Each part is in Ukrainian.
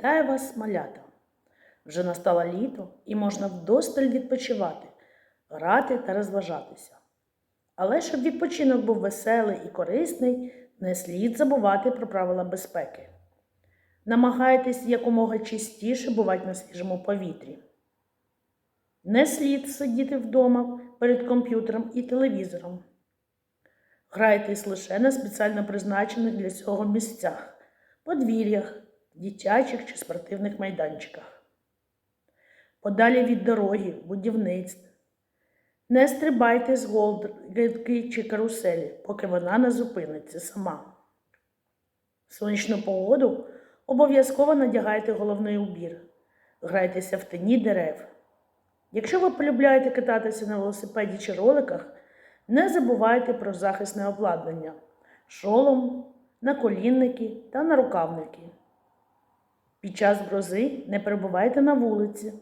Вітаю вас, малята! Вже настало літо і можна вдосталь відпочивати, грати та розважатися. Але щоб відпочинок був веселий і корисний, не слід забувати про правила безпеки. Намагайтесь якомога частіше бувати на свіжому повітрі. Не слід сидіти вдома перед комп'ютером і телевізором. Грайтесь лише на спеціально призначених для цього місцях, подвір'ях, дитячих чи спортивних майданчиках. Подалі від дороги, будівництв. Не стрибайте з голки чи каруселі, поки вона не зупиниться сама. Сонячну погоду обов'язково надягайте головний убір. Грайтеся в тені дерев. Якщо ви полюбляєте кататися на велосипеді чи роликах, не забувайте про захисне обладнання, шолом, наколінники та нарукавники. Під час грози не перебувайте на вулиці.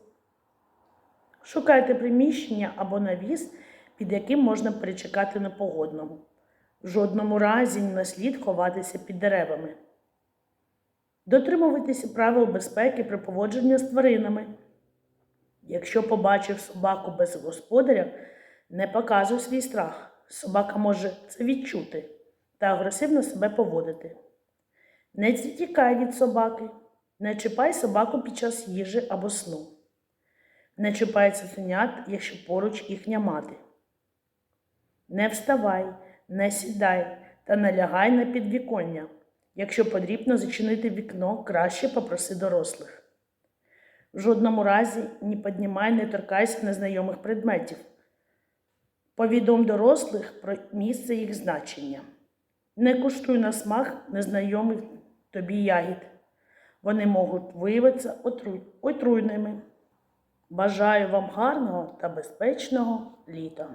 Шукайте приміщення або навіс, під яким можна перечекати непогодному. В жодному разі не слід ховатися під деревами. Дотримувайтеся правил безпеки при поводженні з тваринами. Якщо побачив собаку без господаря, не показуй свій страх. Собака може це відчути та агресивно себе поводити. Не тікай від собаки, не чіпай собаку під час їжі або сну. Не чіпай цуценят, якщо поруч їхня мати. Не вставай, не сідай та не лягай на підвіконня. Якщо потрібно зачинити вікно, краще попроси дорослих. В жодному разі не піднімай, не торкайся незнайомих предметів. Повідом дорослих про місце їх значення. Не куштуй на смак незнайомих тобі ягід. Вони можуть виявитися отруйними. Бажаю вам гарного та безпечного літа!